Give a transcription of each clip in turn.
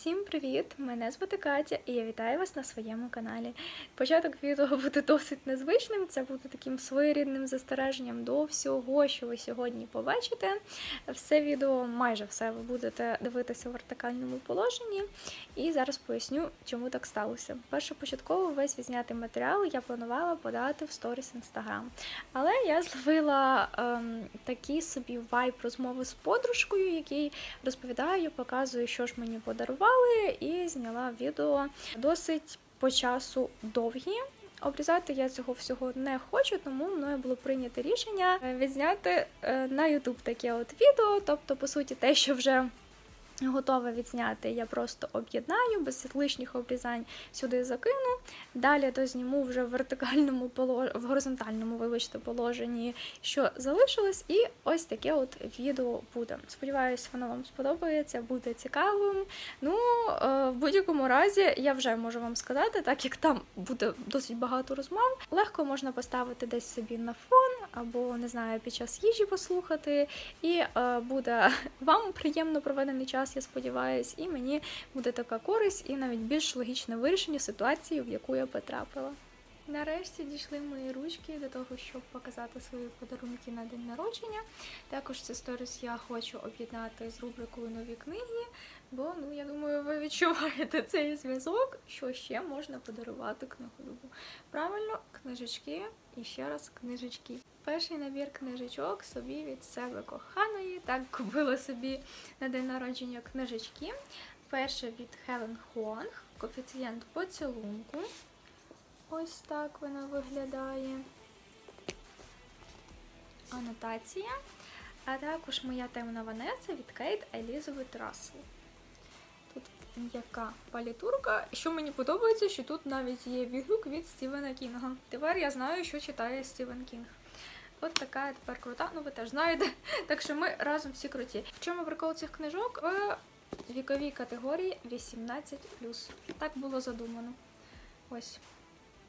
Всім привіт! Мене звати Катя і я вітаю вас на своєму каналі. Початок відео буде досить незвичним. Це буде таким своєрідним застереженням до всього, що ви сьогодні побачите. Все відео, майже все, ви будете дивитися в вертикальному положенні. І зараз поясню, чому так сталося. Першопочатково весь відзнятий матеріал я планувала подати в сторіс Інстаграм. Але я зловила ем, такий собі вайб розмови з подружкою, який розповідаю, показую, що ж мені подарували, і зняла відео досить по часу довгі. Обрізати я цього всього не хочу, тому мною було прийнято рішення е, відзняти е, на YouTube таке от відео. Тобто, по суті, те, що вже готове відзняти, я просто об'єднаю, без лишніх обрізань сюди закину. Далі дозніму вже в вертикальному полож... в горизонтальному, вибачте, положенні, що залишилось, і ось таке от відео буде. Сподіваюсь, воно вам сподобається, буде цікавим. Ну, е, в будь-якому разі, я вже можу вам сказати, так як там буде досить багато розмов, легко можна поставити десь собі на фон, або не знаю, під час їжі послухати, і е, буде вам приємно проведений час, я сподіваюся, і мені буде така користь, і навіть більш логічне вирішення ситуації, в яку я потрапила. Нарешті дійшли мої ручки до того, щоб показати свої подарунки на день народження. Також це сторіс я хочу об'єднати з рубрикою нові книги, бо ну я думаю, ви відчуваєте цей зв'язок, що ще можна подарувати книголюбу. Правильно, книжечки і ще раз книжечки. Перший набір книжечок собі від себе коханої. Так купила собі на день народження книжечки. Перше від Хелен Хуанг, коефіцієнт поцілунку. Ось так вона виглядає. Анотація. А також моя темна Ванеса від Кейт Елізабет Рассел. Тут м'яка палітурка. Що мені подобається, що тут навіть є відгук від Стівена Кінга. Тепер я знаю, що читає Стівен Кінг. От така я тепер крута, ну ви теж знаєте. Так що ми разом всі круті. В чому прикол цих книжок? В віковій категорії 18. Так було задумано. Ось.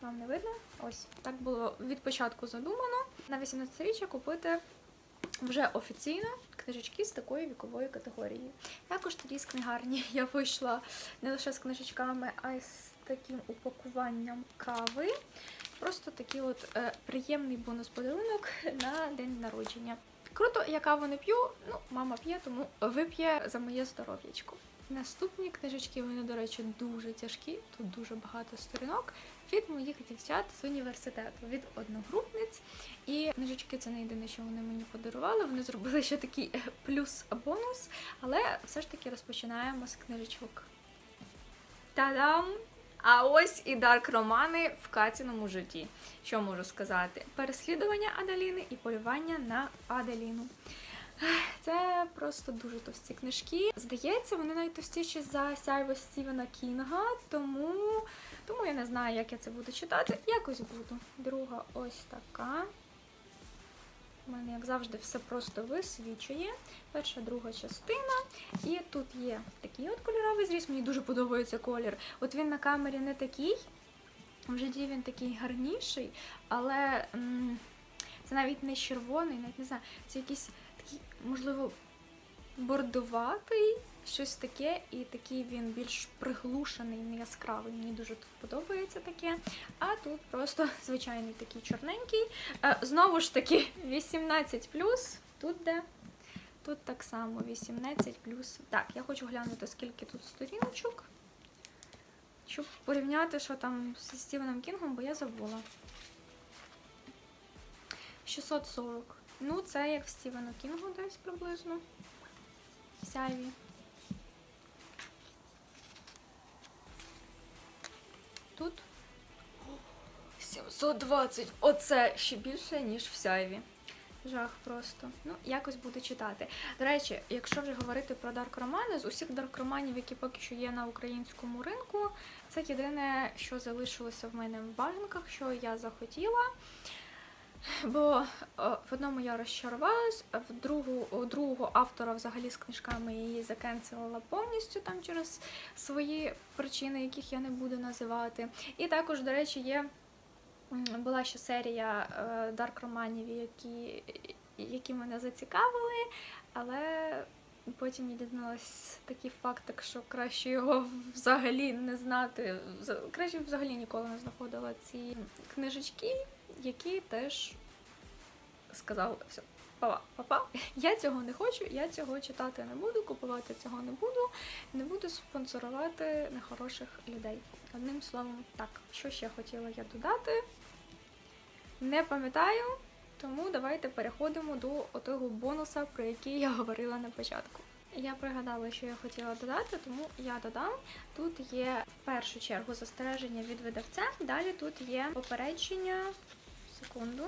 Вам не видно? Ось так було від початку задумано. На 18-річчя купити вже офіційно книжечки з такої вікової категорії. Також тоді з книгарні я вийшла не лише з книжечками, а й з таким упакуванням кави. Просто такий от е, приємний бонус-подарунок на день народження. Круто, я каву не п'ю, ну, мама п'є, тому вип'є за моє здоров'ячко. Наступні книжечки, вони, до речі, дуже тяжкі, тут дуже багато сторінок від моїх дівчат з університету, від одногрупниць. І книжечки це не єдине, що вони мені подарували. Вони зробили ще такий е, плюс-бонус, але все ж таки розпочинаємо з книжечок. Та-дам! А ось і дарк романи в Катіному житті. Що можу сказати? Переслідування Аделіни і полювання на Аделіну. Це просто дуже товсті книжки. Здається, вони найтовстіші за сяйво Стівена Кінга, тому, тому я не знаю, як я це буду читати. Якось буду. Друга ось така. У мене, як завжди, все просто висвічує. Перша, друга частина. І тут є такий от кольоровий зріз. Мені дуже подобається колір. От він на камері не такий. В житті він такий гарніший, але м це навіть не червоний, навіть не знаю, це якийсь такий, можливо, бордоватий, щось таке, і такий він більш приглушений, не яскравий. Мені дуже тут подобається таке. А тут просто звичайний такий чорненький. Е, Знову ж таки, 18 Тут де? Тут так само 18 Так, я хочу глянути, скільки тут сторіночок. Щоб порівняти, що там зі Стівеном Кінгом, бо я забула. 640. Ну, це як в Стівену Кінгу десь приблизно. Сяйві. Тут 720. Оце ще більше, ніж в сяйві. Жах просто. Ну, якось буду читати. До речі, якщо вже говорити про дарк-романи, з усіх дарк-романів, які поки що є на українському ринку, це єдине, що залишилося в мене в бажанках, що я захотіла. Бо в одному я розчарувалась, в другу, у другого автора взагалі з книжками її закенселила повністю там через свої причини, яких я не буду називати. І також, до речі, є була ще серія е, дарк романів, які, які мене зацікавили, але потім я дізналась такий факт, так що краще його взагалі не знати. Краще взагалі ніколи не знаходила ці книжечки, які теж сказали все. Папа, папа, я цього не хочу, я цього читати не буду, купувати цього не буду, не буду спонсорувати нехороших людей. Одним словом, так, що ще хотіла я додати? Не пам'ятаю, тому давайте переходимо до отого бонуса, про який я говорила на початку. Я пригадала, що я хотіла додати, тому я додам. Тут є в першу чергу застереження від видавця, далі тут є попередження. Секунду.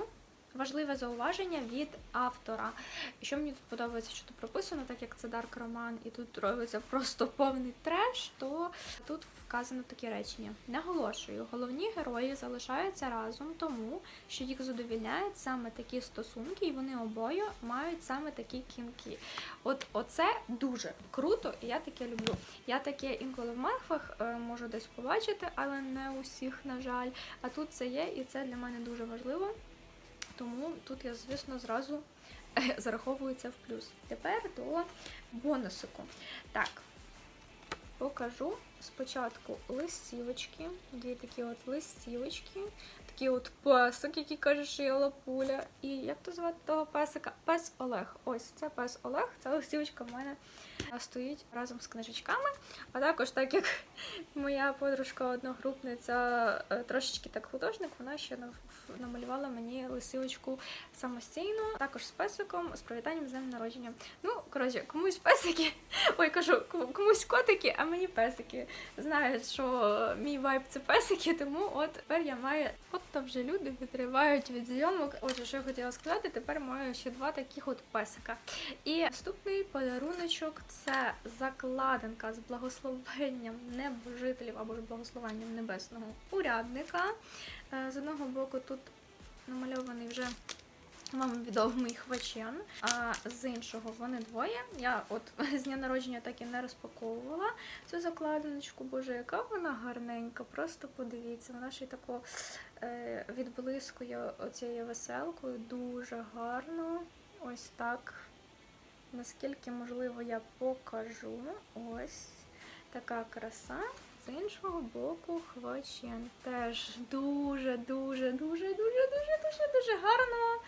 Важливе зауваження від автора. Що мені тут подобається, що тут прописано, так як це дарк роман, і тут робиться просто повний треш, то тут вказано такі речення. Наголошую, головні герої залишаються разом тому, що їх задовільняють саме такі стосунки, і вони обоє мають саме такі кінки. От оце дуже круто, і я таке люблю. Я таке інколи в мерфах е, можу десь побачити, але не усіх, на жаль. А тут це є, і це для мене дуже важливо. Тому тут я, звісно, зразу зараховується зараховую це в плюс. Тепер до бонусику. Так, покажу спочатку листівочки, дві такі от листівочки, такий от песик, який каже, що я лапуля. І як то звати того песика? Пес Олег. Ось це пес Олег. Ця листівочка в мене е, стоїть разом з книжечками. А також, так як моя подружка одногрупниця е, трошечки так художник, вона ще намалювала мені листівочку самостійно, також з песиком, з привітанням з днем народження. Ну, коротше, комусь песики, ой, кажу, кому- комусь котики, а мені песики. Знають, що мій вайб це песики, тому от тепер я маю. От там вже люди відривають від зйомок. Отже, що я хотіла сказати, тепер маю ще два таких от песика. І наступний подаруночок це закладинка з благословенням небожителів або ж благословенням небесного урядника. Е, З одного боку тут намальований вже вам відомий хвачен, а з іншого вони двоє. Я от з дня народження так і не розпаковувала цю закладиночку. Боже, яка вона гарненька, просто подивіться. Вона ще й тако е, відблискує оцією веселкою. Дуже гарно. Ось так. Наскільки можливо, я покажу. Ось така краса. З іншого боку, хвачен теж дуже, дуже, дуже, дуже, дуже, дуже, дуже гарно.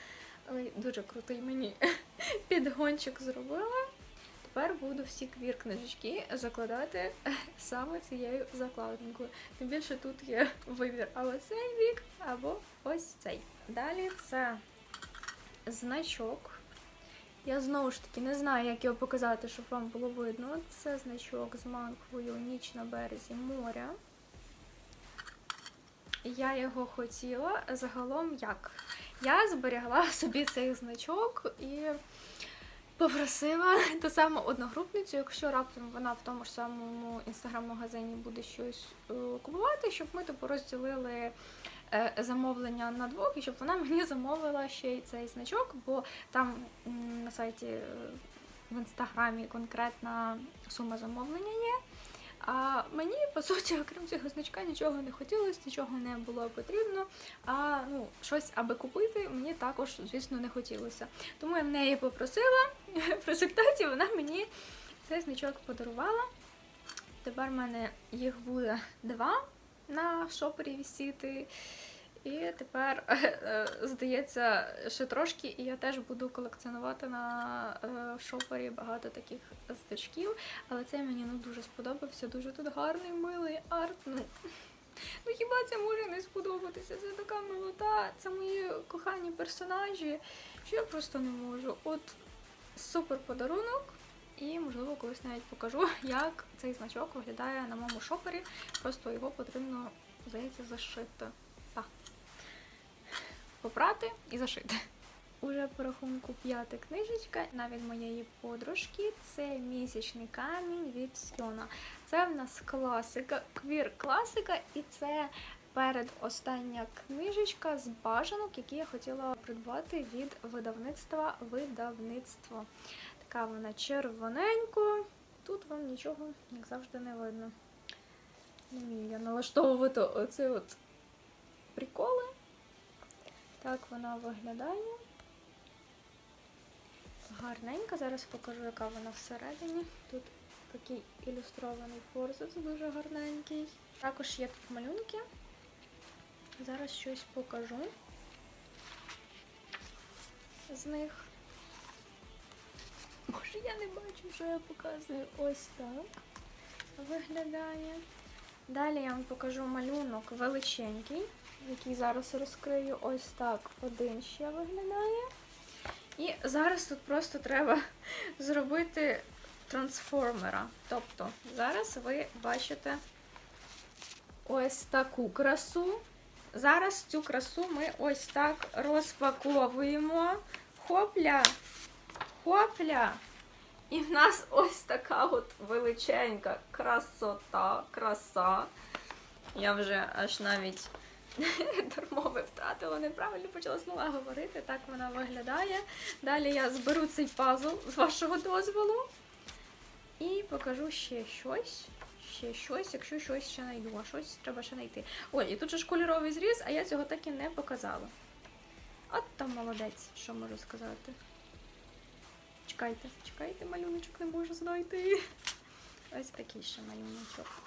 Ой, дуже крутий мені підгончик зробила. Тепер буду всі квір книжечки закладати саме цією закладинкою. Тим більше тут є вибір або цей бік, або ось цей. Далі це значок. Я знову ж таки не знаю, як його показати, щоб вам було видно. Це значок з манквою Ніч на березі моря. Я його хотіла загалом як? Я зберігла собі цей значок і попросила ту саму одногрупницю, якщо раптом вона в тому ж самому інстаграм-магазині буде щось е, купувати, щоб ми типу розділили е, замовлення на двох, і щоб вона мені замовила ще й цей значок, бо там на сайті е, в інстаграмі конкретна сума замовлення є. А мені, по суті, окрім цього значка, нічого не хотілося, нічого не було потрібно. А ну, щось аби купити, мені також, звісно, не хотілося. Тому я в неї попросила. В результаті вона мені цей значок подарувала. Тепер в мене їх буде два на шопері висіти. І тепер, е, здається, ще трошки, і я теж буду колекціонувати на е, шопері багато таких значків. Але цей мені ну, дуже сподобався, дуже тут гарний, милий арт. Ну, ну хіба це може не сподобатися? Це така милота, це мої кохані персонажі, що я просто не можу. От супер подарунок. І, можливо, колись навіть покажу, як цей значок виглядає на моєму шопері. Просто його потрібно, здається, зашити. Так. Попрати і зашити. Уже по рахунку п'ята книжечка, навіть моєї подружки, це місячний камінь від Сьона. Це в нас класика, квір-класика, і це передостання книжечка з бажанок, які я хотіла придбати від видавництва видавництво. Така вона червоненько. Тут вам нічого, як завжди, не видно. Не вмію я налаштовувати оце от приколи. Так вона виглядає. гарненька. Зараз покажу, яка вона всередині. Тут такий ілюстрований форзац дуже гарненький. Також є тут малюнки. Зараз щось покажу з них. Може, я не бачу, що я показую. Ось так виглядає. Далі я вам покажу малюнок величенький, який зараз розкрию. Ось так один ще виглядає. І зараз тут просто треба зробити трансформера. Тобто зараз ви бачите ось таку красу. Зараз цю красу ми ось так розпаковуємо. Хопля, хопля. І в нас ось така от величенька красота, краса. Я вже аж навіть дармови втратила, неправильно почала слова говорити. Так вона виглядає. Далі я зберу цей пазл з вашого дозволу і покажу ще щось. Ще щось, якщо щось ще знайду, а щось треба ще знайти. Ой, і тут же ж кольоровий зріз, а я цього так і не показала. От там молодець, що можу сказати. Чекайте, чекайте, малюночок не можу знайти. Ось такий ще малюночок.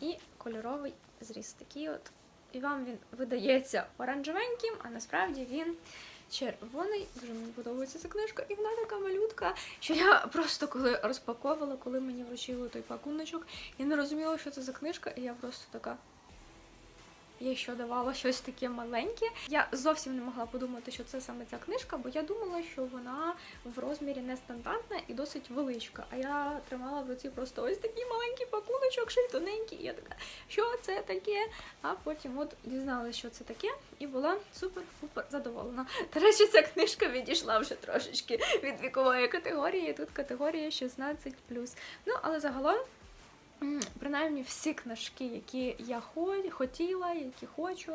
І кольоровий зріз такий от. І вам він видається оранжевеньким, а насправді він червоний. Дуже мені подобається ця книжка. І вона така малютка, що я просто коли розпаковувала, коли мені вручили той пакуночок, я не розуміла, що це за книжка, і я просто така. Я що давала щось таке маленьке. Я зовсім не могла подумати, що це саме ця книжка, бо я думала, що вона в розмірі нестандартна і досить величка. А я тримала в руці просто ось такий маленький пакуночок, ще тоненький. І я така, що це таке? А потім от дізналася, що це таке, і була супер-пупер задоволена. До речі, ця книжка відійшла вже трошечки від вікової категорії. Тут категорія 16. Ну, але загалом. Принаймні всі книжки, які я хотіла, які хочу,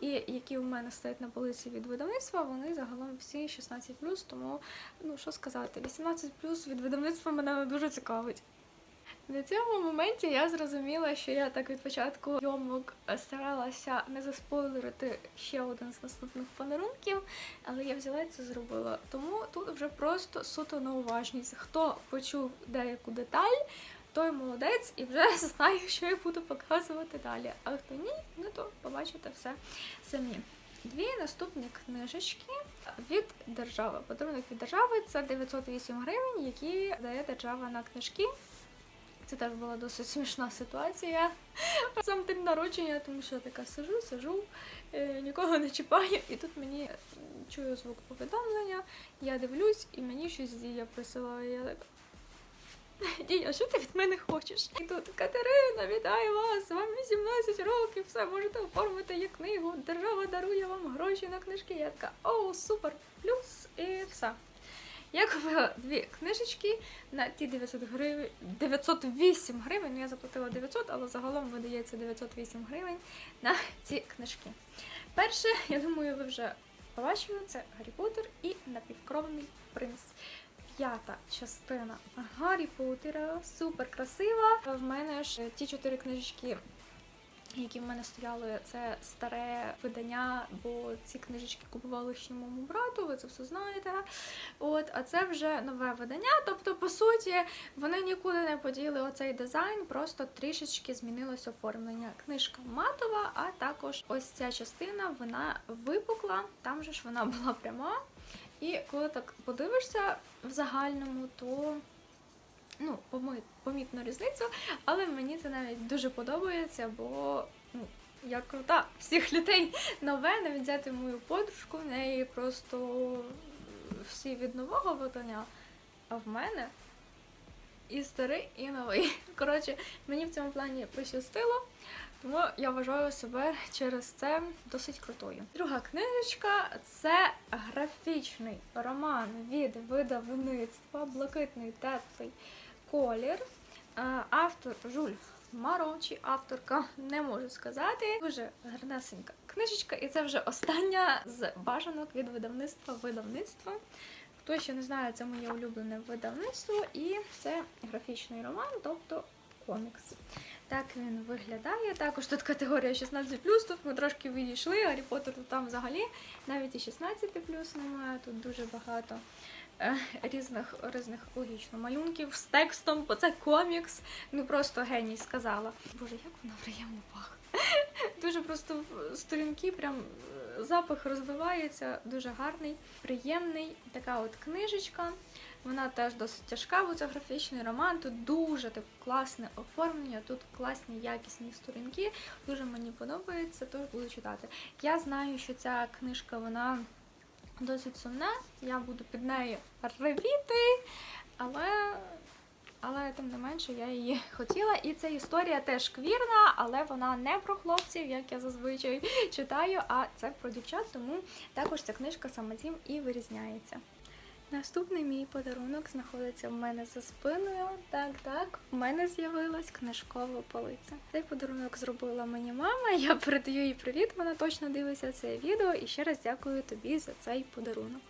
і які в мене стоять на полиці від видавництва, вони загалом всі 16 тому ну що сказати, 18 від видавництва мене не дуже цікавить. На цьому моменті я зрозуміла, що я так від початку зйомок старалася не заспойлерити ще один з наступних подарунків, але я взяла і це зробила. Тому тут вже просто суто на уважність. Хто почув деяку деталь, той молодець і вже знає, що я буду показувати далі. А хто ні, ну то побачите все самі. Дві наступні книжечки від держави. Подарунок від держави це 908 гривень, які дає держава на книжки. Це теж була досить смішна ситуація. Сам день народження, тому що я така сижу, сижу, е, нікого не чіпаю, і тут мені чую звук повідомлення, я дивлюсь, і мені щось дія присилає. Я так. Дія, що ти від мене хочеш? І тут Катерина, вітаю вас! Вам 18 років, все можете оформити як книгу. Держава дарує вам гроші на книжки. Я така, о, супер! Плюс і все. Я купила дві книжечки на ті 900 гривень, 908 гривень. Ну я заплатила 900, але загалом видається 908 гривень на ці книжки. Перше, я думаю, ви вже побачили, це Гаррі Поттер і напівкровний принц. П'ята частина Гаррі Поттера, супер красива. В мене ж ті чотири книжечки, які в мене стояли, це старе видання, бо ці книжечки купували ще моєму брату, ви це все знаєте. От, а це вже нове видання. Тобто, по суті, вони нікуди не поділи оцей дизайн, просто трішечки змінилось оформлення. Книжка матова, а також ось ця частина вона випукла, там же ж вона була пряма. І коли так подивишся в загальному, то ну, помітно різницю, але мені це навіть дуже подобається, бо ну, я крута. Всіх людей нове, навіть взяти мою подружку, в неї просто всі від нового видання, а в мене і старий, і новий. Коротше, мені в цьому плані пощастило. Тому я вважаю себе через це досить крутою. Друга книжечка це графічний роман від видавництва Блакитний теплий колір. Е, Автор Жуль Маро чи авторка не можу сказати. Дуже гарнесенька книжечка, і це вже остання з бажанок від видавництва видавництва. Хто ще не знає, це моє улюблене видавництво, і це графічний роман, тобто комікс. Так він виглядає. Також тут категорія 16 тут ми трошки відійшли. Гаррі Поттер там взагалі навіть і 16 немає. Тут дуже багато е, різних різних логічно малюнків з текстом, бо це комікс. Ну просто геній сказала. Боже, як вона приємно пахне. Дуже просто сторінки, прям е, запах розвивається, дуже гарний, приємний. Така от книжечка. Вона теж досить тяжка, бо це графічний роман. Тут дуже так класне оформлення, тут класні якісні сторінки. Дуже мені подобається, тож буду читати. Я знаю, що ця книжка вона досить сумна. Я буду під нею ревіти, але. Але тим не менше я її хотіла. І ця історія теж квірна, але вона не про хлопців, як я зазвичай читаю, а це про дівчат, тому також ця книжка саме цим і вирізняється. Наступний мій подарунок знаходиться в мене за спиною. Так, так, в мене з'явилась книжкова полиця. Цей подарунок зробила мені мама. Я передаю їй привіт. Вона точно дивиться це відео. І ще раз дякую тобі за цей подарунок.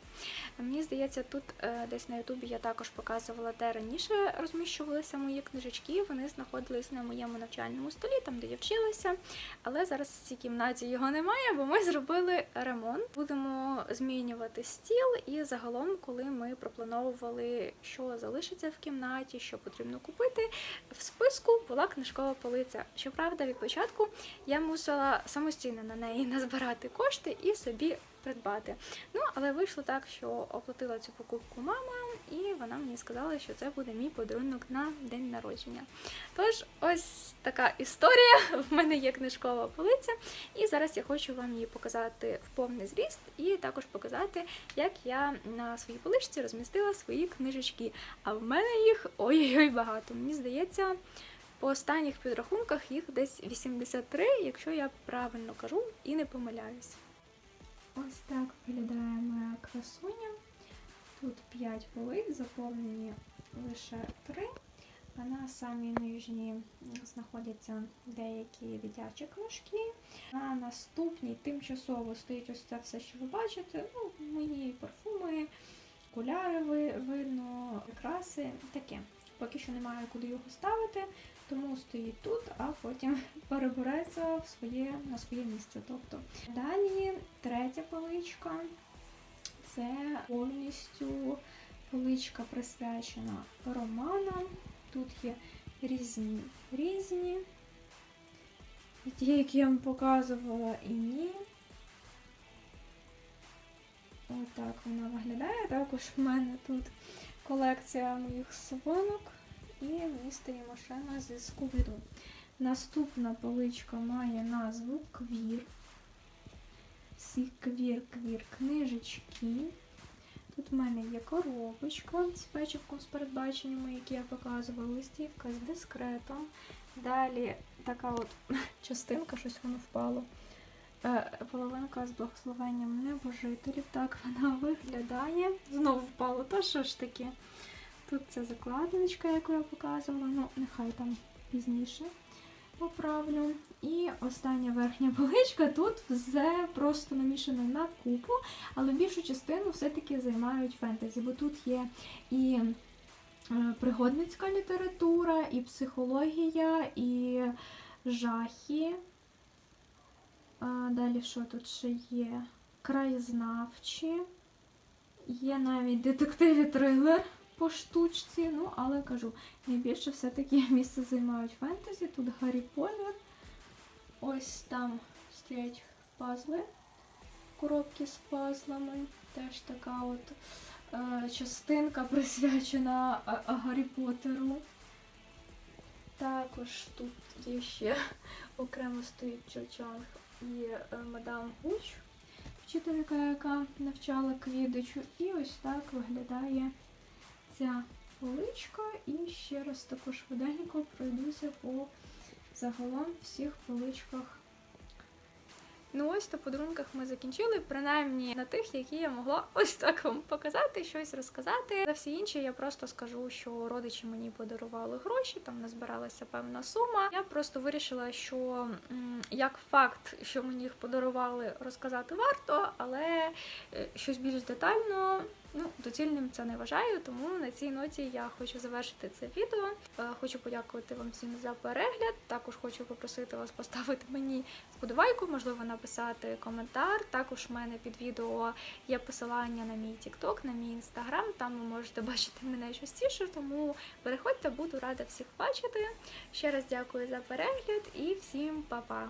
Мені здається, тут е, десь на Ютубі я також показувала, де раніше розміщувалися мої книжечки. Вони знаходились на моєму навчальному столі, там де я вчилася. Але зараз в цій кімнаті його немає, бо ми зробили ремонт. Будемо змінювати стіл, і загалом, коли ми проплановували, що залишиться в кімнаті, що потрібно купити, в списку була книжкова полиця. Щоправда, від початку я мусила самостійно на неї назбирати кошти і собі придбати. Ну, але вийшло так, що оплатила цю покупку мама, і вона мені сказала, що це буде мій подарунок на день народження. Тож, ось така історія. В мене є книжкова полиця, і зараз я хочу вам її показати в повний зріст, і також показати, як я на своїй поличці розмістила свої книжечки. А в мене їх ой-ой-ой багато. Мені здається. По останніх підрахунках їх десь 83, якщо я правильно кажу і не помиляюсь. Ось так виглядає моя красуня. Тут 5 полиць, заповнені лише 3, а на самій нижній знаходяться деякі дитячі книжки. На наступній тимчасово стоїть ось це все, що ви бачите. Ну, мої парфуми, окуляри видно, прикраси, таке. Поки що немає куди його ставити, тому стоїть тут, а потім перебереться в своє, на своє місце. Тобто далі третя поличка це повністю поличка присвячена романам. Тут є різні різні. Ті, які я вам показувала, і ні. Отак вона виглядає. Також в мене тут колекція моїх свинок і місто і машина зі Скубіду. Наступна поличка має назву Квір. Всі квір-квір книжечки. Тут в мене є коробочка з печивком з передбаченнями, які я показувала, листівка з дискретом. Далі така от частинка, щось воно впало. Е, Половинка з благословенням небожителів. Так вона виглядає. Знову впало, то що ж таке? Тут це закладиночка, яку я показувала, ну нехай там пізніше поправлю. І остання верхня поличка тут все просто намішано на купу, але більшу частину все-таки займають фентезі, бо тут є і е, пригодницька література, і психологія, і жахи. Далі що тут ще є? Краєзнавчі. Є навіть детектив і трилер по штучці. Ну, але кажу, найбільше все-таки місце займають фентезі. Тут Гаррі Поттер. Ось там стоять пазли, коробки з пазлами. Теж така от е, частинка присвячена е, Гаррі Поттеру. Також тут є ще окремо стоїть Чочанг і е, мадам Гуч, вчителька, яка навчала квідичу. І ось так виглядає ця поличка. І ще раз також швиденько пройдуся по загалом всіх поличках. Ну ось на подарунках ми закінчили, принаймні на тих, які я могла ось так вам показати, щось розказати. За всі інші я просто скажу, що родичі мені подарували гроші, там назбиралася певна сума. Я просто вирішила, що як факт, що мені їх подарували, розказати варто, але е, щось більш детально Ну, доцільним це не вважаю, тому на цій ноті я хочу завершити це відео. Е, Хочу подякувати вам всім за перегляд. Також хочу попросити вас поставити мені вподобайку, можливо, написати коментар. Також в мене під відео є посилання на мій TikTok, на мій інстаграм. Там ви можете бачити мене частіше, тому переходьте, буду рада всіх бачити. Ще раз дякую за перегляд і всім па-па!